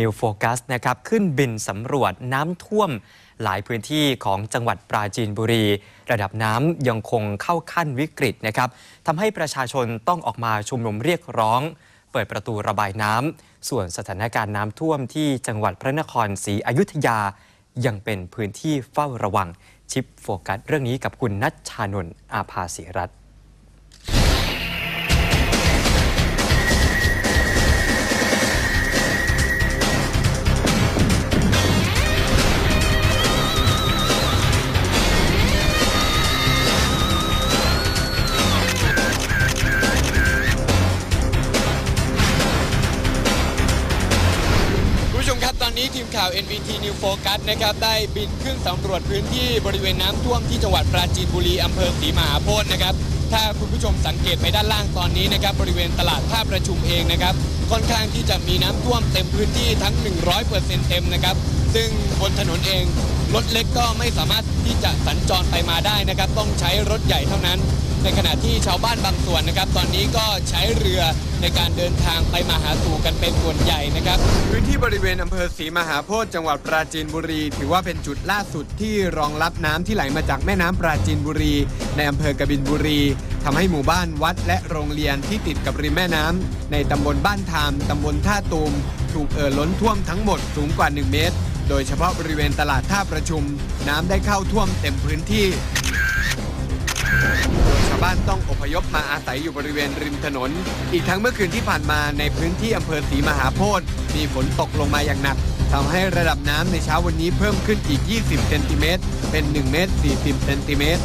New Focus นะครับขึ้นบินสำรวจน้ำท่วมหลายพื้นที่ของจังหวัดปราจีนบุรี ระดับน้ำยังคงเข้าขั้นวิกฤตนะครับทำให้ประชาชนต้องออกมาชุมนุมเรียกร้อง เปิดประตูระบายน้ำส่วนสถานการณ์น้ำท่วมที่จังหวัดพระนครศรีอยุธยา ยังเป็นพื้นที่เฝ้าระวัง ชิปโฟกัสเรื่องนี้กับคุณนัชชานนท์อาภาศิรัตน์ ครับ ตอนนี้ทีมข่าว NBT New Focus นะครับได้บินขึ้นสำรวจพื้นที่บริเวณน้ำท่วมที่จังหวัดปราจีนบุรีอำเภอศรีมหาโพธิ์นะครับ ถ้าคุณผู้ชมสังเกตไปด้านล่างตอนนี้นะครับ บริเวณตลาดท่าประชุมเองนะครับ ค่อนข้างที่จะมีน้ำท่วมเต็มพื้นที่ทั้ง 100%เต็มนะครับ ซึ่งบนถนนเองรถเล็กก็ไม่สามารถที่จะสัญจรไปมาได้นะครับ ต้องใช้รถใหญ่เท่านั้น ในขณะที่ชาวบ้านบางส่วนนะครับ ตอนนี้ก็ใช้เรือในการเดินทางไปมาหาสู่กันเป็นส่วนใหญ่นะครับ พื้นที่บริเวณอำเภอศรีมหาโพธิ์จังหวัดปราจีนบุรี ถือว่าเป็นจุดล่าสุดที่รองรับน้ำที่ไหลมาจากแม่น้ำปราจีนบุรี ในอำเภอกบินบุรีทำให้หมู่บ้านวัดและโรงเรียนที่ติดกับริมแม่น้ำในตำบลบ้านทามตำบลท่าตูมถูกเอ่อล้นท่วมทั้งหมดสูงกว่า 1 เมตร โดยเฉพาะบริเวณตลาดท่าประชุม น้ำได้เข้าท่วมเต็มพื้นที่านต้องอพยพมาอาศัยอยู่บริเวณริมถนน อีกทั้งเมื่อคืนที่ผ่านมาในพื้นที่อำเภอศรีมหาโพธิ์มีฝนตกลงมาอย่างหนักทำให้ระดับน้ำในเช้าวันนี้เพิ่มขึ้นอีก 20 เซนติเมตร เป็น1เมตร40 เซนติเมตร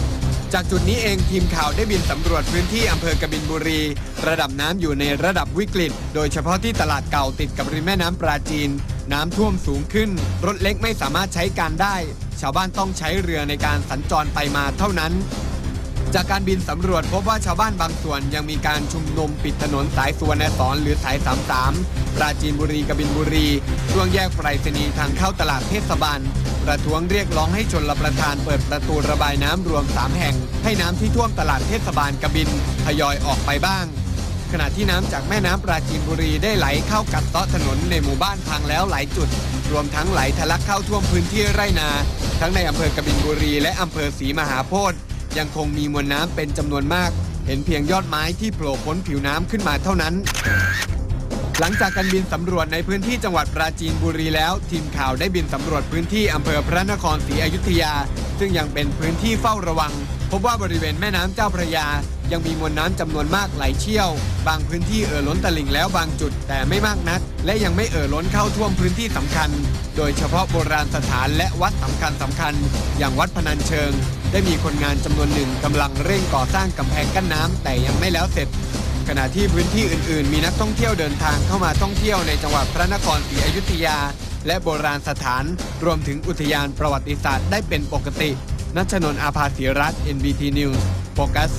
จากจุดนี้เองทีมข่าวได้บินสำรวจพื้นที่อำเภอกบินบุรี ระดับน้ำอยู่ในระดับวิกฤต โดยเฉพาะที่ตลาดเก่าติดกับริมแม่น้ำปราจีน น้ำท่วมสูงขึ้น รถเล็กไม่สามารถใช้การได้ ชาวบ้านต้องใช้เรือในการสัญจรไปมาเท่านั้น จากการบินสำรวจพบว่าชาวบ้านบางส่วนยังมีการชุมนุมปิดถนนสายสุวรรณสอนหรือสาย 33 ปราจีนบุรีกบินบุรี ช่วงแยกไปรษณีย์ทางเข้าตลาดเทศบาล ประท้วงเรียกร้องให้ชนรประทานเปิดประตูระบายน้ำรวม 3 แห่ง ให้น้ำที่ท่วมตลาดเทศบาลกบินทยอยออกไปบ้าง ขณะที่น้ำจากแม่น้ำปราจีนบุรีได้ไหลเข้ากัดเซาะถนนในหมู่บ้านพังแล้วหลายจุด รวมทั้งไหลทะลักเข้าท่วมพื้นที่ไร่นา ทั้งในอำเภอกบินบุรี และอำเภอศรีมหาโพธิ์ ยังคงมีมวลน้ำเป็นจำนวนมาก เห็นเพียงยอดไม้ที่โผล่พ้นผิวน้ำขึ้นมาเท่านั้น หลังจากการบินสำรวจในพื้นที่จังหวัดปราจีนบุรีแล้ว ทีมข่าวได้บินสำรวจพื้นที่อำเภอพระนครศรีอยุธยา ซึ่งยังเป็นพื้นที่เฝ้าระวัง พบว่าบริเวณแม่น้ำเจ้าพระยา ยังมีมวลน้ำจำนวนมากไหลเชี่ยว บางพื้นที่เอ่อล้นตลิ่งแล้วบางจุดแต่ไม่มากนัก และยังไม่เอ่อล้นเข้าท่วมพื้นที่สำคัญ โดยเฉพาะโบราณสถานและวัดสำคัญสำคัญ อย่างวัดพนัญเชิง ได้มีคนงานจำนวนหนึ่งกำลังเร่งก่อสร้างกำแพงกั้นน้ำแต่ยังไม่แล้วเสร็จ ขณะที่พื้นที่อื่น ๆ มีนักท่องเที่ยวเดินทางเข้ามาท่องเที่ยวในจังหวัดพระนครศรีอยุธยา และโบราณสถาน รวมถึงอุทยานประวัติศาสตร์ได้เป็นปกติ นัชนนท์อาภาศิรัตน์ NBT News โฟกัส